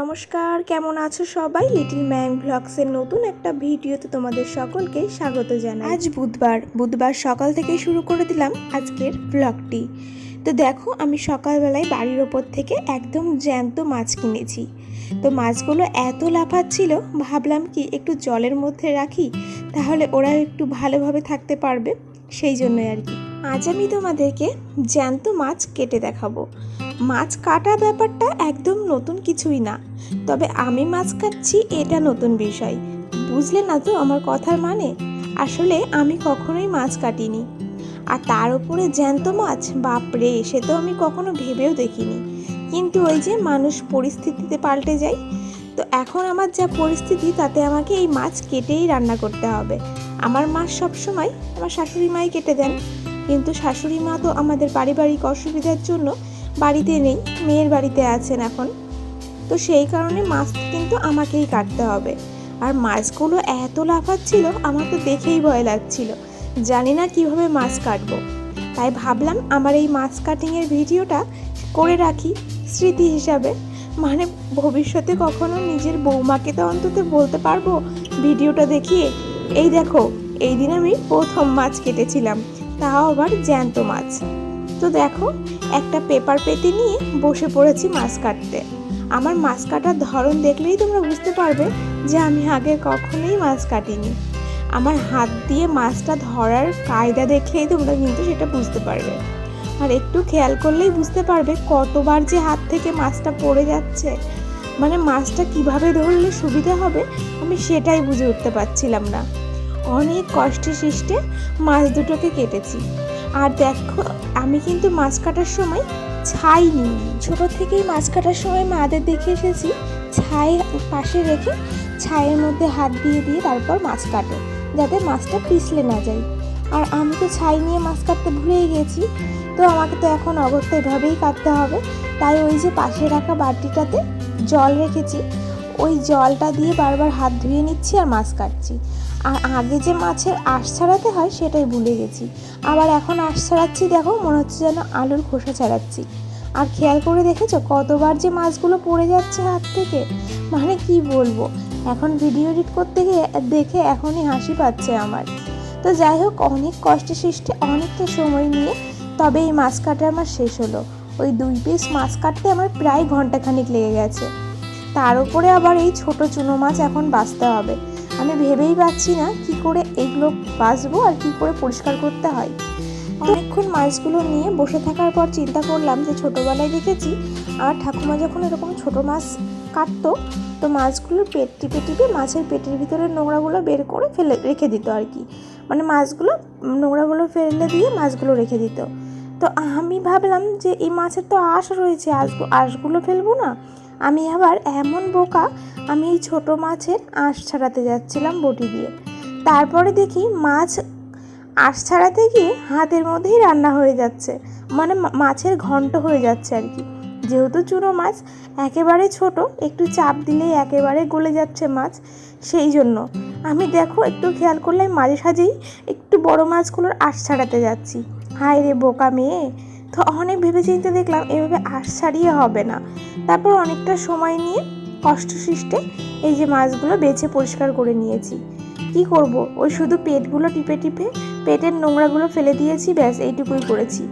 নমস্কার, কেমন আছো সবাই? লিটিল ম্যাং ব্লগসের নতুন একটা ভিডিওতে তোমাদের সকলকে স্বাগত জানাই। আজ বুধবার বুধবার সকাল থেকে শুরু করে দিলাম আজকের ব্লগটি তো দেখো, আমি সকালবেলায় বাড়ির ওপর থেকে একদম জ্যান্ত মাছ কিনেছি। তো মাছগুলো এত লাফাচ্ছিল, ভাবলাম কি একটু জলের মধ্যে রাখি, তাহলে ওরা একটু ভালোভাবে থাকতে পারবে, সেই জন্যই আর কি। আজ আমি তোমাদেরকে জ্যান্ত মাছ কেটে দেখাবো। মাছ কাটা ব্যাপারটা একদম নতুন কিছুই না। তবে আমি মাছ কাটছি, এটা নতুন বিষয়। বুঝলে না তো আমার কথার মানে? আসলে আমি কখনোই মাছ কাটিনি। আর তার উপরে জ্যান্ত মাছ, বাপরে, সে তো আমি কখনো ভেবেও দেখিনি। কিন্তু ওই যে মানুষ পরিস্থিতিতে পাল্টে যায়, তো এখন আমার যা পরিস্থিতি, তাতে আমাকে এই মাছ কেটেই রান্না করতে হবে। আমার মাছ সবসময়, আমার শাশুড়ি মাই কেটে দেন। কিন্তু শাশুড়ি মা তো আমাদের পারিবারিক অসুবিধার জন্য বাড়িতে নেই, মেয়ের বাড়িতে আছেন এখন। তো সেই কারণে মাছ কিন্তু আমাকেই কাটতে হবে। আর মাছগুলো এত লাফাচ্ছিল, আমার তো দেখেই ভয় লাগছিল। জানি না কীভাবে মাছ কাটবো। তাই ভাবলাম আমার এই মাছ কাটিংয়ের ভিডিওটা করে রাখি স্মৃতি হিসাবে। মানে ভবিষ্যতে কখনো নিজের বৌমাকে তো অন্তত বলতে পারব, ভিডিওটা দেখিয়ে, এই দেখো, এই দিন আমি প্রথম মাছ কেটেছিলাম, তাও আবার জ্যান্ত মাছ। তো দেখো একটা পেপার পেতে নিয়ে বসে পড়েছি মাছ কাটতে। আমার মাছ কাটার ধরন দেখলেই তোমরা বুঝতে পারবে যে আমি আগে কখনোই মাছ কাটিনি। আমার হাত দিয়ে মাছটা ধরার কায়দা দেখলেই তোমরা কিন্তু সেটা বুঝতে পারবে। আর একটু খেয়াল করলেই বুঝতে পারবে কতবার যে হাত থেকে মাছটা পড়ে যাচ্ছে। মানে মাছটা কীভাবে ধরলে সুবিধা হবে, আমি সেটাই বুঝে উঠতে পারছিলাম না। অনেক কষ্টে সৃষ্টে মাছ দুটোকে কেটেছি। আর দেখো, আমি কিন্তু মাছ কাটার সময় ছাই নিই ছোট থেকেই মাছ কাটার সময় মাদের দেখে এসেছি, ছাই পাশে রেখে ছাইয়ের মধ্যে হাত দিয়ে দিয়ে তারপর মাছ কাটে, যাতে মাছটা পিছলে না যায়। আর আমি তো ছাই নিয়ে মাছ কাটতে ভুলেই গেছি, তো আমাকে তো এখন অগত্যা এভাবেই কাটতে হবে। তাই ওই যে পাশে রাখা বাটিটাতে জল রেখেছি, ওই জলটা দিয়ে বারবার হাত ধুয়ে নিচ্ছি আর মাছ কাটছি। আর আগে যে মাছের আঁশ ছাড়াতে হয় সেটাই ভুলে গেছি। আবার এখন আঁশ ছাড়াচ্ছি, দেখো, মনে হচ্ছে যেন আলুর খোসা ছাড়াচ্ছি। আর খেয়াল করে দেখেছ, কতবার যে মাছগুলো পড়ে যাচ্ছে হাত থেকে? মানে কি বলব? এখন ভিডিও এডিট করতে গিয়ে দেখে এখনই হাসি পাচ্ছে আমার। তো যাই হোক, অনেক কষ্টে সৃষ্টে, অনেকটা সময় নিয়ে তবে এই মাছ কাটা আমার শেষ হলো। ওই দুই পিস মাছ কাটতে আমার প্রায় ঘন্টাখানিক লেগে গেছে। তার উপরে আবার এই ছোট চুনো মাছ এখন বাঁচতে হবে। আমি ভেবেই পাচ্ছি না কি করে এগুলো বাঁচবো আর কি করে পরিষ্কার করতে হয়। অনেকক্ষণ মাছগুলো নিয়ে বসে থাকার পর চিন্তা করলাম যে ছোটোবেলায় দেখেছি, আর ঠাকুমা যখন এরকম ছোট মাছ কাটতো, তো মাছগুলো পেট টিপে টিপে মাছের পেটের ভিতরে নোংরাগুলো বের করে ফেলে, রেখে দিত আর কি। মানে মাছগুলো নোংরাগুলো ফেলে দিয়ে মাছগুলো রেখে দিত। তো আমি ভাবলাম যে এই মাছের তো আঁশ রয়েছে, আঁশ আঁশগুলো ফেলব না। আমি আবার এমন বোকা, আমি এই ছোট মাছের আঁশ ছাড়াতে যাচ্ছিলাম বটি দিয়ে। তারপরে দেখি মাছ আঁশ ছাড়াতে গিয়ে হাতের মধ্যেই রান্না হয়ে যাচ্ছে মানে মাছের ঘন্ট হয়ে যাচ্ছে আর কি। যেহেতু চুনো মাছ, একেবারে ছোট, একটু চাপ দিলেই একেবারে গলে যাচ্ছে মাছ, সেই জন্য। আমি দেখো, একটু খেয়াল করলে মাঝে সাঝেই একটু বড় মাছগুলোর আঁশ ছাড়াতে যাচ্ছি। হায় রে বোকা মেয়ে। তো অনেক ভেবে চিন্তে দেখলাম এভাবে আঁশ ছাড়িয়ে হবে না। তারপর অনেকটা সময় নিয়ে কষ্ট সৃষ্টে এই যে মাছগুলো বেছে পরিষ্কার করে নিয়েছি। কি করব? ওই শুধু পেটগুলো টিপে টিপে পেটের নোংরাগুলো ফেলে দিয়েছি, ব্যাস এইটুকুই করেছি।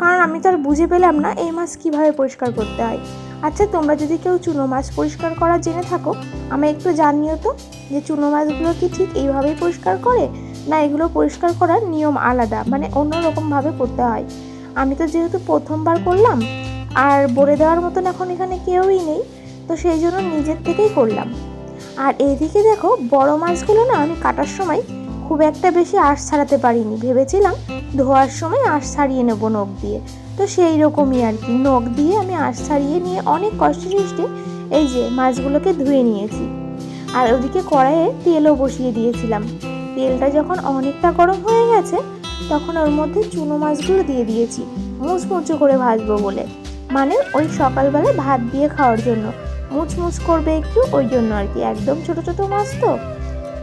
কারণ আমি তো আর বুঝে পেলাম না এই মাছ কীভাবে পরিষ্কার করতে হয়। আচ্ছা তোমরা যদি কেউ চুনো মাছ পরিষ্কার করা জেনে থাকো, আমায় একটু জানিও তো যে চুনো মাছগুলো কি ঠিক এইভাবেই পরিষ্কার করে না, এগুলো পরিষ্কার করার নিয়ম আলাদা মানে অন্য রকমভাবে করতে হয়। আমি তো যেহেতু প্রথমবার করলাম, আর বলে দেওয়ার মতন এখন এখানে কেউই নেই, তো সেই জন্য নিজের থেকেই করলাম। আর এইদিকে দেখো, বড় মাছগুলো না আমি কাটার সময় খুব একটা বেশি আঁশ ছাড়াতে পারিনি। ভেবেছিলাম ধোয়ার সময় আঁশ ছাড়িয়ে নেব নখ দিয়ে। তো সেই রকমই আর কি, নখ দিয়ে আমি আঁশ ছাড়িয়ে নিয়ে অনেক কষ্ট সৃষ্টে এই যে মাছগুলোকে ধুয়ে নিয়েছি। আর ওদিকে কড়াইয়ে তেলও বসিয়ে দিয়েছিলাম। তেলটা যখন অনেকটা গরম হয়ে গেছে, তখন ওর মধ্যে চুনো মাছগুলো দিয়ে দিয়েছি। মুচমুচো করে ভাজবো বলে। মানে ওই সকালবেলা ভাত দিয়ে খাওয়ার জন্য। মুচমুচ করবে একটু, ওই জন্য আর কি। একদম ছোট ছোট মাছ তো।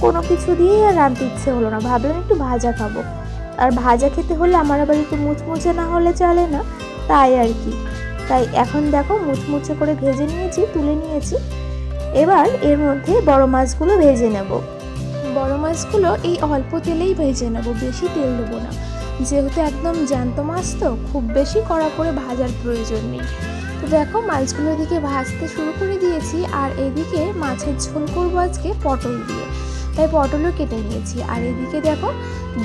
কোনো কিছু দিয়েই আর রাঁধতে ইচ্ছে হলো না। ভাবলাম একটু ভাজা খাব। আর ভাজা খেতে হলে আমার আবার একটু মুচমুচে না হলে চলে না। তাই আর কি। তাই এখন দেখো মুচমুচে করে ভেজে নিয়েছি, তুলে নিয়েছি। এবার এর মধ্যে বড় মাছগুলো ভেজে নেব। বড় মাছগুলো এই অল্প তেলেই ভেজে নেব, বেশি তেল দেবো না। যেহেতু একদম জ্যান্ত মাছ তো, খুব বেশি কড়া করে ভাজার প্রয়োজন নেই। তো দেখো, মাছগুলো এদিকে ভাজতে শুরু করে দিয়েছি আর এদিকে মাছের ঝোল করব আজকে পটল দিয়ে। তাই পটলও কেটে নিয়েছি। আর এদিকে দেখো,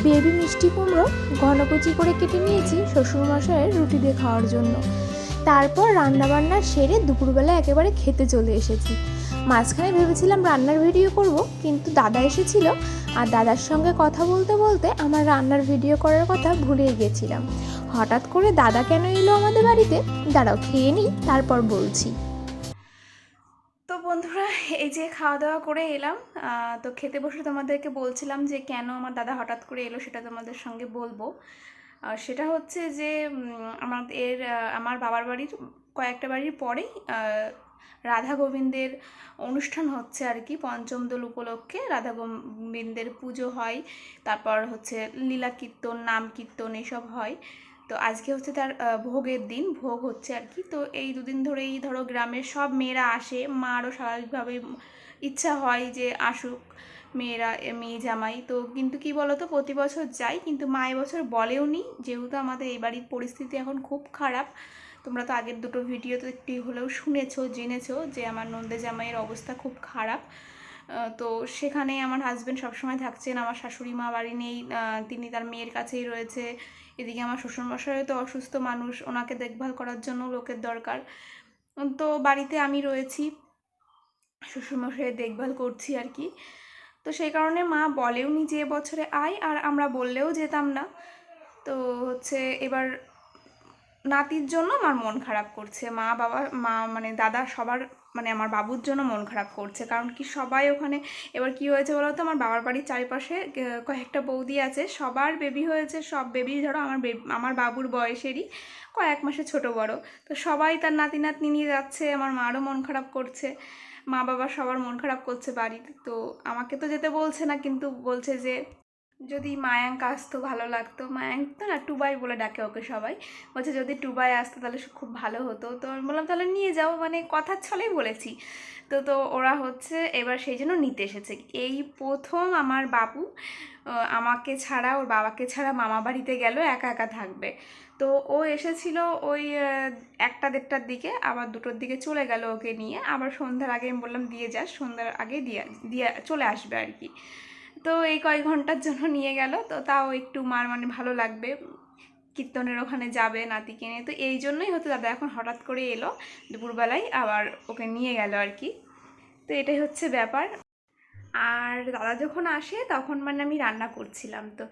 বেবি মিষ্টি কুমড়ো ঘনকুচি করে কেটে নিয়েছি শ্বশুরমশাইয়ের রুটি দিয়ে খাওয়ার জন্য। তারপর রান্নাবান্না সেরে দুপুরবেলা একেবারে খেতে চলে এসেছি। মাঝখানে ভেবেছিলাম রান্নার ভিডিও করব, কিন্তু দাদা এসেছিল আর দাদার সঙ্গে কথা বলতে বলতে আমার রান্নার ভিডিও করার কথা ভুলে গেছিলাম। হঠাৎ করে দাদা কেন এলো আমাদের বাড়িতে? দাঁড়াও, খেয়ে নিই, তারপর বলছি। তো বন্ধুরা, এই যে খাওয়া দাওয়া করে এলাম তো খেতে বসে তোমাদেরকে বলছিলাম যে কেন আমার দাদা হঠাৎ করে এলো সেটা তোমাদের সঙ্গে বলব। সেটা হচ্ছে যে আমাদের আমার বাবার বাড়ির কয়েকটা বাড়ির পরেই রাধা গোবিন্দের অনুষ্ঠান হচ্ছে আর কি, পঞ্চম দোল উপলক্ষে রাধা গোবিন্দের পুজো হয়, তারপর হচ্ছে লীলা কীর্তন, নাম কীর্তন এসব হয়। তো আজকে হচ্ছে তার ভোগের দিন, ভোগ হচ্ছে আর কি। তো এই দুদিন ধরেই ধরো গ্রামের সব মেয়েরা আসে, মারও স্বাভাবিকভাবে ইচ্ছা হয় যে আসুক মেয়েরা, মেয়ে জামাই। তো কিন্তু কি বলতো, প্রতি বছর যাই, কিন্তু মা এবছর বলেও নি যেহেতু আমাদের এই বাড়ির পরিস্থিতি এখন খুব খারাপ। তোমরা তো আগের দুটো ভিডিওতে একটি হলেও শুনেছো, জেনেছো যে আমার নন্দে জামাইয়ের অবস্থা খুব খারাপ। তো সেখানে আমার হাজব্যান্ড সবসময় থাকছেন, আমার শাশুড়ি মা বাড়ি নেই তিনি তার মেয়ের কাছেই রয়েছে। এদিকে আমার শ্বশুরমশাইও তো অসুস্থ মানুষ, ওনাকে দেখভাল করার জন্য লোকের দরকার। তো বাড়িতে আমি রয়েছি, শ্বশুরমশাইয়ের দেখভাল করছি আর কি। তো সেই কারণে মা বলেও নি যে বছরে আয়, আর আমরা বললেও যেতাম না। তো হচ্ছে এবার নাতির জন্য আমার মন খারাপ করছে। মা বাবা, মা মানে দাদা সবার মানে আমার বাবুর জন্য মন খারাপ করছে। কারণ কি সবাই ওখানে, এবার কি হয়েছে বলো তো? আমার বাবার বাড়ির চারিপাশে কয়েকটা বৌদি আছে। সবার বেবি হয়েছে, সব বেবি ধরো আমার আমার বাবুর বয়সেরই কয়েক মাসে ছোট বড়। তো সবাই তার নাতি, নাতনি নিয়ে যাচ্ছে, আমার মারও মন খারাপ করছে। মা বাবা সবার মন খারাপ করছে বাড়িতে। তো আমাকে তো যেতে বলছে না, কিন্তু বলছে যে যদি মায়াঙ্ক আসতো, ভালো লাগতো। মায়াঙ্ক তো না, টুবাই বলে ডাকে ওকে সবাই। বলছে যদি টুবাই আসতো তাহলে খুব ভালো হতো। তো আমি বললাম, তাহলে নিয়ে যাও। মানে কথার ছলেই বলেছি। তো তো ওরা হচ্ছে এবার সেই জন্য নিতে এসেছে। এই প্রথম আমার বাবু আমাকে ছাড়া, ওর বাবাকে ছাড়া মামা বাড়িতে গেল, একা একা থাকবে। তো ও এসেছিল ওই একটা দেড়টার দিকে, আবার দুটোর দিকে চলে গেল ওকে নিয়ে। আবার সন্ধ্যার আগে আমি বললাম, দিয়ে যাস সন্ধ্যার আগে দিয়ে দিয়ে চলে আসবে আর কি। এই কয়েক ঘণ্টার জন্য নিয়ে গেল। তো তাও একটু মার মানে ভালো লাগবে। কীর্তনের ওখানে যাবে নাতিকে নিয়ে। তো এই জন্যই হতো দাদা এখন হঠাৎ করে এলো দুপুরবেলায়, আবার ওকে নিয়ে গেল আর কি। তো এটাই হচ্ছে ব্যাপার। আর দাদা যখন আসে তখন মানে আমি রান্না করছিলাম তো।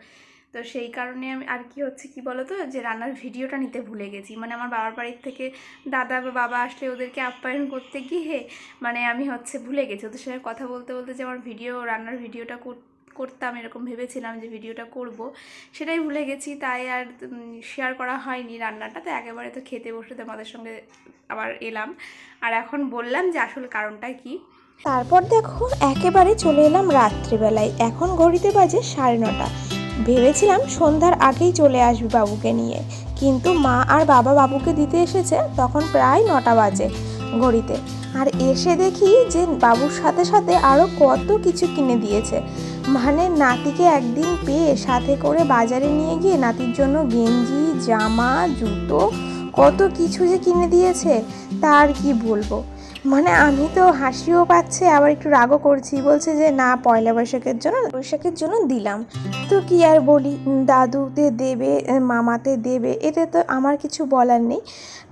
তো সেই কারণে আমি, আর কি হচ্ছে কি বলো তো যে রান্নার ভিডিওটা নিতে ভুলে গেছি। মানে আমার বাবার বাড়ির থেকে দাদা বা বাবা আসলে ওদেরকে আপ্যায়ন করতে গিয়ে মানে আমি হচ্ছে ভুলে গেছি। ওদের সঙ্গে কথা বলতে বলতে যে আমার ভিডিও, রান্নার ভিডিওটা কর- করতাম, এরকম ভেবেছিলাম যে ভিডিওটা করব। সেটাই ভুলে গেছি, তাই আর শেয়ার করা হয়নি রান্নাটা। তো একেবারে তো খেতে বসে তোমাদের সঙ্গে আবার এলাম। আর এখন বললাম যে আসল কারণটা কি। তারপর দেখো, একেবারে চলে এলাম রাত্রিবেলায়। এখন ঘড়িতে বাজে সাড়ে নটা। ভেবেছিলাম সন্ধ্যার আগেই চলে আসবি বাবুকে নিয়ে। কিন্তু মা আর বাবা বাবুকে দিতে এসেছে, তখন প্রায় নটা বাজে ঘড়িতে। আর এসে দেখি যে বাবুর সাথে সাথে আরও কত কিছু কিনে দিয়েছে। মানে নাতিকে একদিন পেয়ে সাথে করে বাজারে নিয়ে গিয়ে নাতির জন্য গেঞ্জি, জামা, জুতো, কত কিছু যে কিনে দিয়েছে, তার কি বলব? মানে আমি তো হাসিও পাচ্ছে, আবার একটু রাগও করছি। বলছে যে, না, পয়লা বৈশাখের জন্য বৈশাখের জন্য দিলাম। তো কি আর বলি? দাদুতে দেবে, মামাতে দেবে এতে তো আমার কিছু বলার নেই।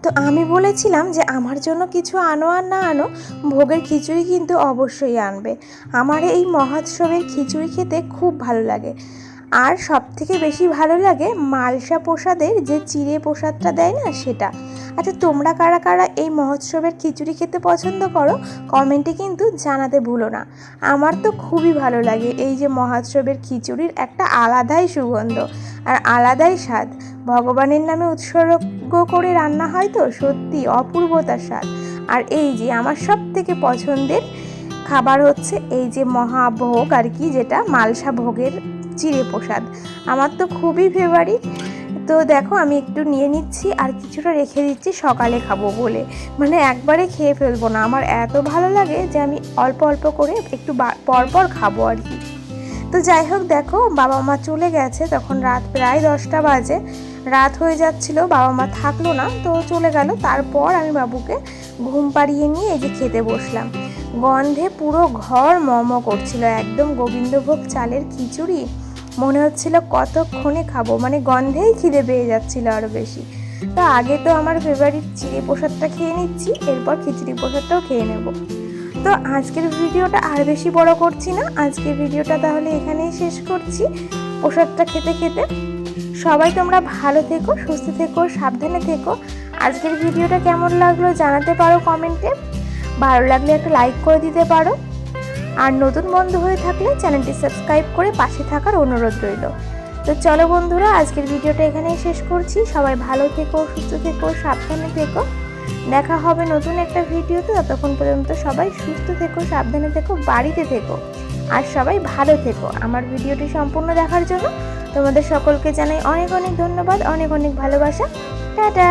তো আমি বলেছিলাম যে, আমার জন্য কিছু আনো আর না আনো, ভোগের খিচুড়ি কিন্তু অবশ্যই আনবে। আমার এই মহোৎসবের খিচুড়ি খেতে খুব ভালো লাগে। আর সব থেকে বেশি ভালো লাগে মালসা প্রসাদের যে চিড়ে প্রসাদটা দেয় না সেটা। আচ্ছা তোমরা কারা কারা এই মহোৎসবের খিচুড়ি খেতে পছন্দ করো কমেন্টে কিন্তু জানাতে ভুলো না। আমার তো খুবই ভালো লাগে এই যে মহোৎসবের খিচুড়ির একটা আলাদাই সুগন্ধ আর আলাদাই স্বাদ। ভগবানের নামে উৎসর্গ করে রান্না হয় তো সত্যি অপূর্বতার স্বাদ। আর এই যে আমার সব থেকে পছন্দের খাবার হচ্ছে এই যে মহাভোগ আর কি যেটা মালসা ভোগের চিড়ে প্রসাদ। আমার তো খুবই ফেভারিট তো দেখো, আমি একটু নিয়ে নিচ্ছি আর কিছুটা রেখে দিচ্ছি, সকালে খাব বলে। মানে একবারে খেয়ে ফেলব না। আমার এত ভালো লাগে যে আমি অল্প অল্প করে একটু পরপর খাব আর কি। তো যাই হোক, দেখো, বাবা মা চলে গেছে। তখন রাত প্রায় দশটা বাজে। রাত হয়ে যাচ্ছিল, বাবা মা থাকল না, তো চলে গেল। তারপর আমি বাবুকে ঘুম পাড়িয়ে নিয়ে এই যে খেতে বসলাম। গন্ধে পুরো ঘর মম করছিল। একদম গোবিন্দভোগ চালের খিচুড়ি। মনে হচ্ছিল কতক্ষণে খাব মানে গন্ধেই খিদে পেয়ে যাচ্ছিল আরও বেশি। তো আগে তো আমার ফেভারিট চিড়ি প্রসাদটা খেয়ে নিচ্ছি, এরপর খিচুড়ি প্রসাদটাও খেয়ে নেব। তো আজকের ভিডিওটা আর বেশি বড় করছি না, আজকের ভিডিওটা তাহলে এখানেই শেষ করছি। প্রসাদটা খেতে খেতে সবাই তোমরা ভালো থেকো, সুস্থ থেকো, সাবধানে থেকো। আজকের ভিডিওটা কেমন লাগল জানাতে পারো কমেন্টে। ভালো লাগলে একটা লাইক করে দিতে পারো। আর নতুন বন্ধু হয়ে থাকলে চ্যানেলটি সাবস্ক্রাইব করে পাশে থাকার অনুরোধ রইল। তো চলো বন্ধুরা, আজকের ভিডিওটা এখানেই শেষ করছি। সবাই ভালো থেকো, সুস্থ থেকো, সাবধানে থেকো। দেখা হবে নতুন একটা ভিডিওতে। ততক্ষণ পর্যন্ত সবাই সুস্থ থেকো, সাবধানে থেকো, বাড়িতে থেকো। আর সবাই ভালো থেকো। আমার ভিডিওটি সম্পূর্ণ দেখার জন্য তোমাদের সকলকে জানাই অনেক অনেক ধন্যবাদ, অনেক অনেক ভালোবাসা। টাটা!